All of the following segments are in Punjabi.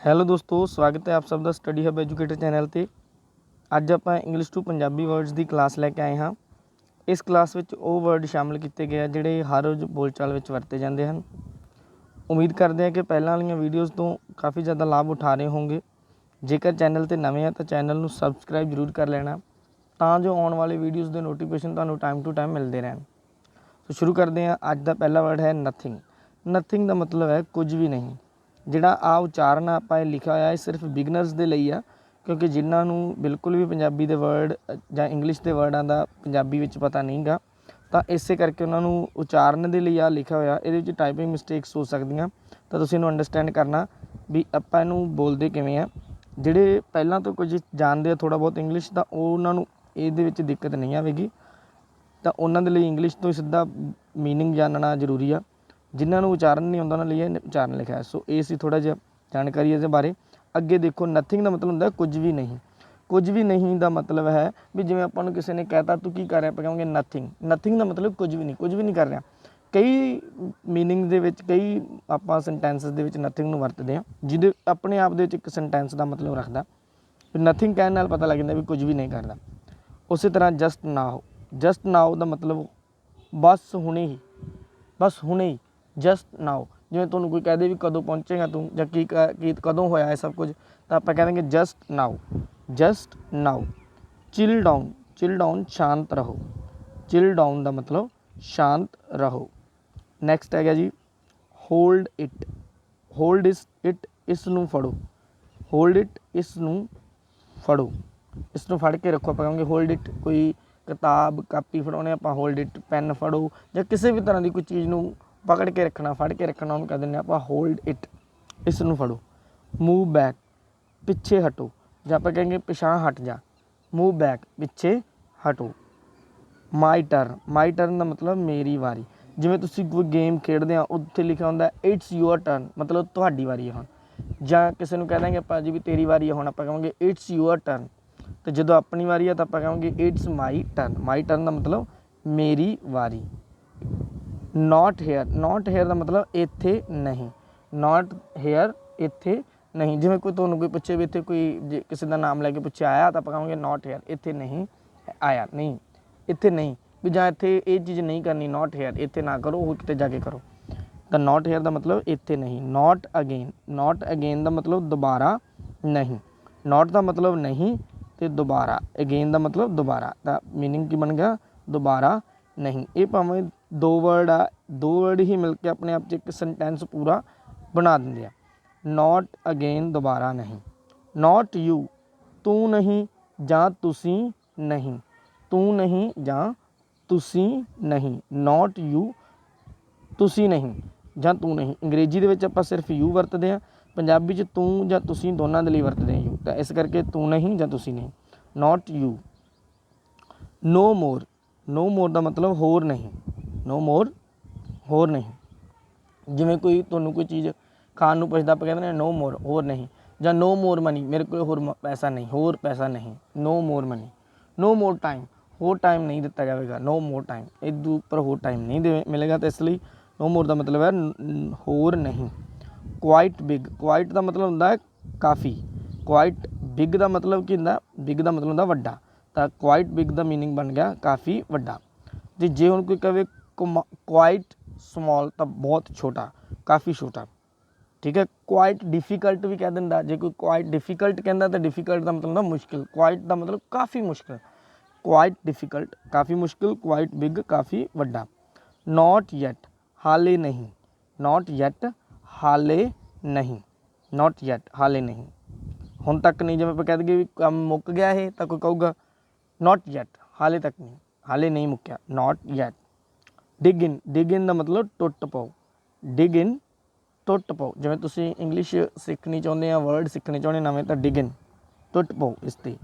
ਹੈਲੋ ਦੋਸਤੋ, ਸਵਾਗਤ ਹੈ ਆਪ ਸਭ ਦਾ ਸਟੱਡੀ ਹਬ ਐਜੂਕੇਟਰ ਚੈਨਲ ਤੇ। ਅੱਜ ਆਪਾਂ ਇੰਗਲਿਸ਼ ਟੂ ਪੰਜਾਬੀ ਵਰਡਸ ਦੀ ਕਲਾਸ ਲੈ ਕੇ ਆਏ ਹਾਂ। ਇਸ ਕਲਾਸ ਵਿੱਚ ਉਹ ਵਰਡ ਸ਼ਾਮਿਲ ਕੀਤੇ ਗਏ ਆ ਜਿਹੜੇ ਹਰ ਰੋਜ਼ ਬੋਲਚਾਲ ਵਿੱਚ ਵਰਤੇ ਜਾਂਦੇ ਹਨ। ਉਮੀਦ ਕਰਦੇ ਹਾਂ ਕਿ ਪਹਿਲਾਂ ਵਾਲੀਆਂ ਵੀਡੀਓਜ਼ ਤੋਂ ਕਾਫੀ ਜ਼ਿਆਦਾ ਲਾਭ ਉਠਾ ਰਹੇ ਹੋਵੋਗੇ ਜੇਕਰ ਚੈਨਲ ਤੇ ਨਵੇਂ ਆ ਤਾਂ ਚੈਨਲ ਨੂੰ ਸਬਸਕ੍ਰਾਈਬ ਜ਼ਰੂਰ ਕਰ ਲੈਣਾ। ਤਾਂ ਜੋ ਆਉਣ ਵਾਲੇ ਵੀਡੀਓਜ਼ ਦੇ ਨੋਟੀਫਿਕੇਸ਼ਨ ਤੁਹਾਨੂੰ ਟਾਈਮ ਟੂ ਟਾਈਮ ਮਿਲਦੇ ਰਹਿਣ। ਸੋ ਸ਼ੁਰੂ ਕਰਦੇ ਹਾਂ। ਅੱਜ ਦਾ ਪਹਿਲਾ ਵਰਡ ਹੈ ਨਥਿੰਗ ਨਥਿੰਗ ਦਾ ਮਤਲਬ ਹੈ ਕੁਝ ਵੀ ਨਹੀਂ। ਜਿਹੜਾ ਆ ਉਚਾਰਨ ਆ ਆਪਾਂ ਇਹ ਲਿਖਿਆ ਹੋਇਆ, ਇਹ ਸਿਰਫ ਬਿਗਨਰਸ ਦੇ ਲਈ ਆ, ਕਿਉਂਕਿ ਜਿਨ੍ਹਾਂ ਨੂੰ ਬਿਲਕੁਲ ਵੀ ਪੰਜਾਬੀ ਦੇ ਵਰਡ ਜਾਂ ਇੰਗਲਿਸ਼ ਦੇ ਵਰਡਾਂ ਦਾ ਪੰਜਾਬੀ ਵਿੱਚ ਪਤਾ ਨਹੀਂਗਾ, ਤਾਂ ਇਸੇ ਕਰਕੇ ਉਹਨਾਂ ਨੂੰ ਉਚਾਰਨ ਦੇ ਲਈ ਆ ਲਿਖਿਆ ਹੋਇਆ, ਇਹਦੇ ਵਿੱਚ ਟਾਈਪਿੰਗ ਮਿਸਟੇਕਸ ਹੋ ਸਕਦੀਆਂ, ਤਾਂ ਤੁਸੀਂ ਇਹਨੂੰ ਅੰਡਰਸਟੈਂਡ ਕਰਨਾ ਵੀ ਆਪਾਂ ਇਹਨੂੰ ਬੋਲਦੇ ਕਿਵੇਂ ਆ। ਜਿਹੜੇ ਪਹਿਲਾਂ ਤੋਂ ਕੁਝ ਜਾਣਦੇ ਆ ਥੋੜਾ ਬਹੁਤ ਇੰਗਲਿਸ਼ ਤਾਂ ਉਹ ਉਹਨਾਂ ਨੂੰ ਇਹਦੇ ਵਿੱਚ ਦਿੱਕਤ ਨਹੀਂ ਆਵੇਗੀ, ਤਾਂ ਉਹਨਾਂ ਦੇ ਲਈ ਇੰਗਲਿਸ਼ ਤੋਂ ਸਿੱਧਾ ਮੀਨਿੰਗ ਜਾਣਨਾ ਜ਼ਰੂਰੀ ਆ। ਜਿਨ੍ਹਾਂ ਨੂੰ ਉਚਾਰਨ ਨਹੀਂ ਆਉਂਦਾ ਉਹਨਾਂ ਲਈ ਇਹ ਉਚਾਰਨ ਲਿਖਿਆ ਹੈ। ਸੋ ਇਹ ਸੀ ਥੋੜ੍ਹਾ ਜਿਹਾ ਜਾਣਕਾਰੀ ਇਹਦੇ ਬਾਰੇ। ਅੱਗੇ ਦੇਖੋ ਨਥਿੰਗ ਦਾ ਮਤਲਬ ਹੁੰਦਾ ਕੁਝ ਵੀ ਨਹੀਂ। ਕੁਝ ਵੀ ਨਹੀਂ ਦਾ ਮਤਲਬ ਹੈ ਵੀ ਜਿਵੇਂ ਆਪਾਂ ਨੂੰ ਕਿਸੇ ਨੇ ਕਹਿਤਾ, ਤੂੰ ਕੀ ਕਰ ਰਿਹਾ? ਆਪਾਂ ਕਹਾਂਗੇ ਨਥਿੰਗ ਨਥਿੰਗ ਦਾ ਮਤਲਬ ਕੁਝ ਵੀ ਨਹੀਂ, ਕੁਝ ਵੀ ਨਹੀਂ ਕਰ ਰਿਹਾ। ਕਈ ਮੀਨਿੰਗ ਦੇ ਵਿੱਚ, ਕਈ ਆਪਾਂ ਸੈਂਟੈਂਸਸ ਦੇ ਵਿੱਚ ਨਥਿੰਗ ਨੂੰ ਵਰਤਦੇ ਆ ਜਿਹਦੇ ਆਪਣੇ ਆਪ ਦੇ ਵਿੱਚ ਇੱਕ ਸੈਂਟੈਂਸ ਦਾ ਮਤਲਬ ਰੱਖਦਾ। ਨਥਿੰਗ ਕਹਿਣ ਨਾਲ ਪਤਾ ਲੱਗ ਜਾਂਦਾ ਵੀ ਕੁਝ ਵੀ ਨਹੀਂ ਕਰਦਾ। ਉਸੇ ਤਰ੍ਹਾਂ ਜਸਟ ਨਾਓ ਜਸਟ ਨਾਓ ਦਾ ਮਤਲਬ ਬਸ ਹੁਣੇ ਹੀ, ਬਸ ਹੁਣੇ ਹੀ। ਜਸਟ ਨਾਓ ਜਿਵੇਂ ਤੁਹਾਨੂੰ ਕੋਈ ਕਹਦੇ ਵੀ ਕਦੋਂ ਪਹੁੰਚੇਗਾ ਤੂੰ ਜਾਂ ਕੀ ਕ- ਕੀ ਕਦੋਂ ਹੋਇਆ ਇਹ ਸਭ ਕੁਝ, ਤਾਂ ਆਪਾਂ ਕਹਿ ਦਾਂਗੇ just now just now chill down chill down ਸ਼ਾਂਤ ਰਹੋ। ਚਿਲ ਡਾਊਨ ਦਾ ਮਤਲਬ ਸ਼ਾਂਤ ਰਹੋ। ਨੈਕਸਟ ਹੈਗਾ ਜੀ ਹੋਲਡ ਇਟ ਹੋਲਡ ਇਸ ਇਟ ਇਸ ਨੂੰ ਫੜੋ। ਹੋਲਡ ਇਟ ਇਸ ਨੂੰ ਫੜੋ। ਇਸ ਨੂੰ ਫੜ ਕੇ ਰੱਖੋ, ਆਪਾਂ ਕਹਾਂਗੇ ਹੋਲਡ ਇਟ ਕੋਈ ਕਿਤਾਬ, ਕਾਪੀ ਫੜਾਉਣੇ, ਆਪਾਂ ਹੋਲਡ ਇਟ ਪੈਨ ਫੜੋ ਜਾਂ ਕਿਸੇ ਵੀ ਤਰ੍ਹਾਂ ਦੀ ਕੋਈ ਚੀਜ਼ ਨੂੰ ਪਕੜ ਕੇ ਰੱਖਣਾ, ਫੜ ਕੇ ਰੱਖਣਾ, ਉਹਨੂੰ ਕਹਿੰਦੇ ਨੇ ਆਪਾਂ ਹੋਲਡ ਇਟ ਇਸ ਨੂੰ ਫੜੋ। ਮੂਵ ਬੈਕ ਪਿੱਛੇ ਹਟੋ। ਜਾਂ ਆਪਾਂ ਕਹਾਂਗੇ ਪਿਛਾਂ ਹਟ ਜਾ। ਮੂਵ ਬੈਕ ਪਿੱਛੇ ਹਟੋ। ਮਾਈ ਟਰਨ ਮਾਈ ਟਰਨ ਦਾ ਮਤਲਬ ਮੇਰੀ ਵਾਰੀ। ਜਿਵੇਂ ਤੁਸੀਂ ਕੋਈ ਗੇਮ ਖੇਡਦੇ ਆ, ਉੱਥੇ ਲਿਖਿਆ ਹੁੰਦਾ ਇਟਸ ਯੂਅਰ ਟਰਨ ਮਤਲਬ ਤੁਹਾਡੀ ਵਾਰੀ ਹੈ ਹੁਣ। ਜਾਂ ਕਿਸੇ ਨੂੰ ਕਹਿ ਦਾਂਗੇ ਆਪਾਂ ਜੀ ਵੀ ਤੇਰੀ ਵਾਰੀ ਹੈ ਹੁਣ ਆਪਾਂ ਕਹਾਂਗੇ ਇਟਸ ਯੂਅਰ ਟਰਨ ਤੇ ਜਦੋਂ ਆਪਣੀ ਵਾਰੀ ਆ, ਤਾਂ ਆਪਾਂ ਕਹਾਂਗੇ it's my turn my turn ਦਾ ਮਤਲਬ ਮੇਰੀ ਵਾਰੀ। ਨਾਟ ਹੇਅਰ ਨਾਟ ਹੇਅਰ ਦਾ ਮਤਲਬ ਇੱਥੇ ਨਹੀਂ। ਨਾਟ ਹੇਅਰ ਇੱਥੇ ਨਹੀਂ। ਜਿਵੇਂ ਕੋਈ ਤੁਹਾਨੂੰ ਕੋਈ ਪੁੱਛੇ ਵੀ ਇੱਥੇ ਕੋਈ ਜੇ ਕਿਸੇ ਦਾ ਨਾਮ ਲੈ ਕੇ ਪੁੱਛੇ ਆਇਆ ਤਾਂ ਆਪਾਂ ਕਹਾਂਗੇ ਨਾਟ ਹੇਅਰ ਇੱਥੇ ਨਹੀਂ ਆਇਆ। ਨਹੀਂ, ਇੱਥੇ ਨਹੀਂ। ਵੀ ਜਾਂ ਇੱਥੇ ਇਹ ਚੀਜ਼ ਨਹੀਂ ਕਰਨੀ ਨਾਟ ਹੇਅਰ ਇੱਥੇ ਨਾ ਕਰੋ ਉਹ ਕਿਤੇ ਜਾ ਕੇ ਕਰੋ। ਤਾਂ ਨਾਟ ਹੇਅਰ ਦਾ ਮਤਲਬ ਇੱਥੇ ਨਹੀਂ। ਨਾਟ ਅਗੇਨ ਨਾਟ ਅਗੇਨ ਦਾ ਮਤਲਬ ਦੁਬਾਰਾ ਨਹੀਂ। ਨਾਟ ਦਾ ਮਤਲਬ ਨਹੀਂ ਤੇ ਦੁਬਾਰਾ। ਅਗੇਨ ਦਾ ਮਤਲਬ ਦੁਬਾਰਾ। ਤਾਂ ਮੀਨਿੰਗ ਕੀ ਬਣ ਗਿਆ? ਦੁਬਾਰਾ ਨਹੀਂ। ਇਹ ਭਾਵੇਂ ਦੋ ਵਰਡ ਆ, ਦੋ ਵਰਡ ਹੀ ਮਿਲ ਕੇ ਆਪਣੇ ਆਪ 'ਚ ਇੱਕ ਸੈਂਟੈਂਸ ਪੂਰਾ ਬਣਾ ਦਿੰਦੇ ਆ। ਨਾਟ ਅਗੇਨ ਦੁਬਾਰਾ ਨਹੀਂ। ਨਾਟ ਯੂ ਤੂੰ ਨਹੀਂ ਜਾਂ ਤੁਸੀਂ ਨਹੀਂ। ਤੂੰ ਨਹੀਂ ਜਾਂ ਤੁਸੀਂ ਨਹੀਂ। ਨਾਟ ਯੂ ਤੁਸੀਂ ਨਹੀਂ ਜਾਂ ਤੂੰ ਨਹੀਂ। ਅੰਗਰੇਜ਼ੀ ਦੇ ਵਿੱਚ ਆਪਾਂ ਸਿਰਫ ਯੂ ਵਰਤਦੇ ਆ। ਪੰਜਾਬੀ 'ਚ ਤੂੰ ਜਾਂ ਤੁਸੀਂ ਦੋਨਾਂ ਦੇ ਲਈ ਵਰਤਦੇ ਆ ਯੂ ਤਾਂ ਇਸ ਕਰਕੇ ਤੂੰ ਨਹੀਂ ਜਾਂ ਤੁਸੀਂ ਨਹੀਂ। ਨਾਟ ਯੂ ਨੋ ਮੋਰ ਨੋ ਮੋਰ ਦਾ ਮਤਲਬ ਹੋਰ ਨਹੀਂ। ਨੋ ਮੋਰ ਹੋਰ ਨਹੀਂ ਜਿਵੇਂ ਕੋਈ ਤੁਹਾਨੂੰ ਕੋਈ ਚੀਜ਼ ਖਾਣ ਨੂੰ ਪੁੱਛਦਾ ਆਪਾਂ ਕਹਿੰਦੇ ਨੇ ਨੋ ਮੋਰ ਹੋਰ ਨਹੀਂ ਜਾਂ ਨੋ ਮੋਰ ਮਨੀ ਮੇਰੇ ਕੋਲ ਹੋਰ ਮ- ਪੈਸਾ ਨਹੀਂ ਹੋਰ ਪੈਸਾ ਨਹੀਂ no more money no more time ਹੋਰ ਟਾਈਮ ਨਹੀਂ ਦਿੱਤਾ ਜਾਵੇਗਾ ਨੋ ਮੋਰ ਟਾਈਮ ਇਦੋਂ ਉੱਪਰ ਹੋਰ ਟਾਈਮ ਨਹੀਂ ਦੇ ਮਿਲੇਗਾ ਤਾਂ ਇਸ ਲਈ ਨੋ ਮੋਰ ਦਾ ਮਤਲਬ ਹੈ ਨ- ਨ- ਹੋਰ ਨਹੀਂ ਕੁਆਇਟ ਬਿਗ ਕੁਆਇਟ ਦਾ ਮਤਲਬ ਹੁੰਦਾ ਹੈ ਕਾਫੀ ਕੁਆਇਟ ਬਿਗ ਦਾ ਮਤਲਬ ਕੀ ਹੁੰਦਾ ਬਿਗ ਦਾ ਮਤਲਬ ਹੁੰਦਾ ਵੱਡਾ ਤਾਂ ਕੁਆਇਟ ਬਿਗ ਦਾ मीनिंग ਬਣ ਗਿਆ ਕਾਫੀ ਵੱਡਾ ਤੇ ਜੇ ਹੁਣ ਕੋਈ ਕਵੇ ਕੁਆਇਟ ਸਮਾਲ ਤਾਂ ਬਹੁਤ ਛੋਟਾ ਕਾਫੀ ਛੋਟਾ ਠੀਕ ਹੈ ਕੁਆਇਟ ਡਿਫਿਕਲਟ ਵੀ ਕਹਿ ਦਿੰਦਾ ਜੇ ਕੋਈ ਕੁਆਇਟ ਡਿਫਿਕਲਟ ਕਹਿੰਦਾ ਤਾਂ ਡਿਫਿਕਲਟ ਦਾ ਮਤਲਬ ਹੁੰਦਾ ਮੁਸ਼ਕਿਲ ਕੁਆਇਟ ਦਾ ਮਤਲਬ ਕਾਫੀ ਮੁਸ਼ਕਿਲ ਕੁਆਇਟ ਡਿਫਿਕਲਟ ਕਾਫੀ ਮੁਸ਼ਕਿਲ ਕੁਆਇਟ ਬਿਗ ਕਾਫੀ ਵੱਡਾ ਨਾਟ ਯੈਟ ਹਾਲੇ ਨਹੀਂ ਨਾਟ ਯੈਟ ਹਾਲੇ ਨਹੀਂ ਨਾਟ ਯੈਟ ਹਾਲੇ ਨਹੀਂ ਹੁਣ ਤੱਕ ਨਹੀਂ ਜਿਵੇਂ ਆਪਾਂ ਕਹਿ ਦਈਏ ਵੀ ਕੰਮ ਮੁੱਕ ਗਿਆ ਇਹ ਤਾਂ ਕੋਈ ਕਹੂਗਾ ਨਾਟ ਯੈਟ ਹਾਲੇ ਤੱਕ ਨਹੀਂ ਹਾਲੇ ਨਹੀਂ ਮੁੱਕਿਆ ਨਾਟ ਯੈਟ ਡਿਗ ਇਨ ਡਿਗ ਇਨ ਦਾ ਮਤਲਬ ਟੁੱਟ ਪਾਓ। ਡਿਗ ਇਨ ਟੁੱਟ ਪਾਓ। ਜਿਵੇਂ ਤੁਸੀਂ ਇੰਗਲਿਸ਼ ਸਿੱਖਣੀ ਚਾਹੁੰਦੇ ਆ ਵਰਡ ਸਿੱਖਣੇ ਚਾਹੁੰਦੇ ਨਵੇਂ ਤਾਂ ਡਿਗ ਇਨ ਟੁੱਟ ਪਾਓ ਇਸ ਤੇ।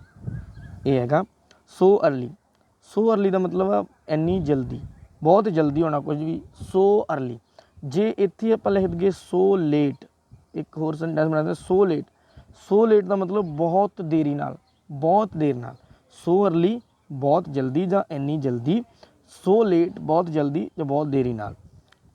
ਇਹ ਹੈਗਾ ਸੋ ਅਰਲੀ ਸੋ ਅਰਲੀ ਦਾ ਮਤਲਬ ਆ ਇੰਨੀ ਜਲਦੀ, ਬਹੁਤ ਜਲਦੀ ਹੋਣਾ ਕੁਝ ਵੀ। ਸੋ ਅਰਲੀ ਜੇ ਇੱਥੇ ਆਪਾਂ ਲਿਖ ਦਈਏ ਸੋ ਲੇਟ ਇੱਕ ਹੋਰ ਸੈਂਟੈਂਸ ਬਣਾ ਸੋ ਲੇਟ ਸੋ ਲੇਟ ਦਾ ਮਤਲਬ ਬਹੁਤ ਦੇਰੀ ਨਾਲ, ਬਹੁਤ ਦੇਰ ਨਾਲ। ਸੋ ਅਰਲੀ ਬਹੁਤ ਜਲਦੀ ਜਾਂ ਇੰਨੀ ਜਲਦੀ ਸੋ ਲੇਟ ਬਹੁਤ ਜਲਦੀ ਜਾਂ ਬਹੁਤ ਦੇਰੀ ਨਾਲ।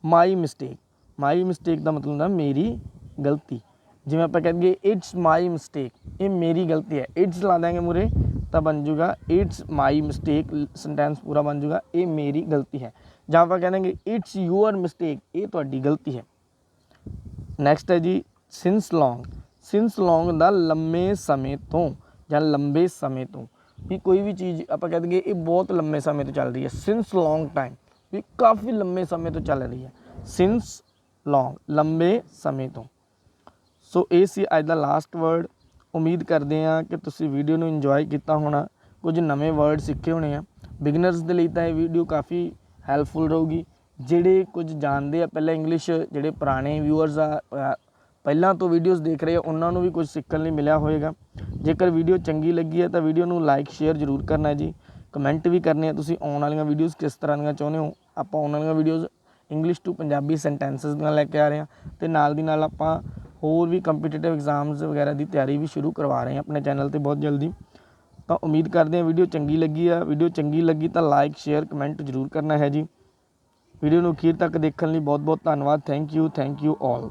ਮਾਈ ਮਿਸਟੇਕ ਮਾਈ ਮਿਸਟੇਕ ਦਾ ਮਤਲਬ ਹੁੰਦਾ ਮੇਰੀ ਗਲਤੀ। ਜਿਵੇਂ ਆਪਾਂ ਕਹਿੰਦੇ ਇਟਸ ਮਾਈ ਮਿਸਟੇਕ ਇਹ ਮੇਰੀ ਗਲਤੀ ਹੈ। ਇਟਸ ਲਾ ਦਾਂਗੇ ਮੂਰੇ ਤਾਂ ਬਣ ਜੂਗਾ ਇਟਸ ਮਾਈ ਮਿਸਟੇਕ ਸੈਂਟੈਂਸ ਪੂਰਾ ਬਣ ਜੂਗਾ ਇਹ ਮੇਰੀ ਗਲਤੀ ਹੈ। ਜਾਂ ਆਪਾਂ ਕਹਿੰਦੇ ਇਟਸ ਯੂਅਰ ਮਿਸਟੇਕ ਇਹ ਤੁਹਾਡੀ ਗਲਤੀ ਹੈ। ਨੈਕਸਟ ਹੈ ਜੀ ਸਿੰਸ ਲੌਂਗ ਸਿੰਸ ਲੌਂਗ ਦਾ ਲੰਮੇ ਸਮੇਂ ਤੋਂ ਜਾਂ ਲੰਬੇ ਸਮੇਂ ਤੋਂ। ਵੀ ਕੋਈ ਵੀ ਚੀਜ਼ ਆਪਾਂ ਕਹਿ ਦਈਏ ਇਹ ਬਹੁਤ ਲੰਮੇ ਸਮੇਂ ਤੋਂ ਚੱਲ ਰਹੀ ਹੈ ਸਿੰਸ ਲੌਂਗ ਟਾਈਮ ਵੀ ਕਾਫੀ ਲੰਮੇ ਸਮੇਂ ਤੋਂ ਚੱਲ ਰਹੀ ਹੈ ਸਿੰਸ ਲੌਂਗ ਲੰਬੇ ਸਮੇਂ ਤੋਂ। ਸੋ ਇਹ ਸੀ ਅੱਜ ਦਾ ਲਾਸਟ ਵਰਡ ਉਮੀਦ ਕਰਦੇ ਹਾਂ ਕਿ ਤੁਸੀਂ ਵੀਡੀਓ ਨੂੰ ਇੰਜੋਏ ਕੀਤਾ ਹੋਣਾ। ਕੁਝ ਨਵੇਂ ਵਰਡ ਸਿੱਖੇ ਹੋਣੇ ਆ। ਬਿਗਨਰਸ ਦੇ ਲਈ ਤਾਂ ਇਹ ਵੀਡੀਓ ਕਾਫੀ ਹੈਲਪਫੁਲ ਰਹੂਗੀ। ਜਿਹੜੇ ਕੁਝ ਜਾਣਦੇ ਆ, ਪਹਿਲਾਂ ਇੰਗਲਿਸ਼ ਜਿਹੜੇ ਪੁਰਾਣੇ ਵਿਊਅਰਸ ਆ ਪਹਿਲਾਂ ਤੋਂ ਵੀਡੀਓਜ਼ ਦੇਖ ਰਹੇ ਆ, ਉਹਨਾਂ ਨੂੰ ਵੀ ਕੁਝ ਸਿੱਖਣ ਲਈ ਮਿਲਿਆ ਹੋਵੇਗਾ ਜੇਕਰ ਵੀਡੀਓ ਚੰਗੀ ਲੱਗੀ ਹੈ ਤਾਂ ਵੀਡੀਓ ਨੂੰ ਲਾਈਕ ਸ਼ੇਅਰ ਜ਼ਰੂਰ ਕਰਨਾ ਜੀ। ਕਮੈਂਟ ਵੀ ਕਰਨੇ ਆ, ਤੁਸੀਂ ਆਉਣ ਵਾਲੀਆਂ ਵੀਡੀਓਜ਼ ਕਿਸ ਤਰ੍ਹਾਂ ਦੀਆਂ ਚਾਹੁੰਦੇ ਹੋ? ਆਪਾਂ ਆਉਣ ਵਾਲੀਆਂ videos English to Punjabi sentences ਦੀਆਂ ਲੈ ਕੇ ਆ ਰਹੇ ਹਾਂ ਤੇ ਨਾਲ ਦੀ ਨਾਲ ਆਪਾਂ ਹੋਰ ਵੀ ਕੰਪੀਟੀਟਿਵ ਐਗਜ਼ਾਮਸ ਵਗੈਰਾ ਦੀ ਤਿਆਰੀ ਵੀ ਸ਼ੁਰੂ ਕਰਵਾ ਰਹੇ ਹਾਂ ਆਪਣੇ ਚੈਨਲ ਤੇ ਬਹੁਤ ਜਲਦੀ। ਤਾਂ ਉਮੀਦ ਕਰਦੇ ਹਾਂ ਵੀਡੀਓ ਚੰਗੀ ਲੱਗੀ ਆ। ਵੀਡੀਓ ਚੰਗੀ ਲੱਗੀ ਤਾਂ ਲਾਈਕ ਸ਼ੇਅਰ ਕਮੈਂਟ ਜ਼ਰੂਰ ਕਰਨਾ ਹੈ ਜੀ। ਵੀਡੀਓ ਨੂੰ ਅਖੀਰ ਤੱਕ ਦੇਖਣ ਲਈ ਬਹੁਤ ਬਹੁਤ ਧੰਨਵਾਦ। Thank you thank you all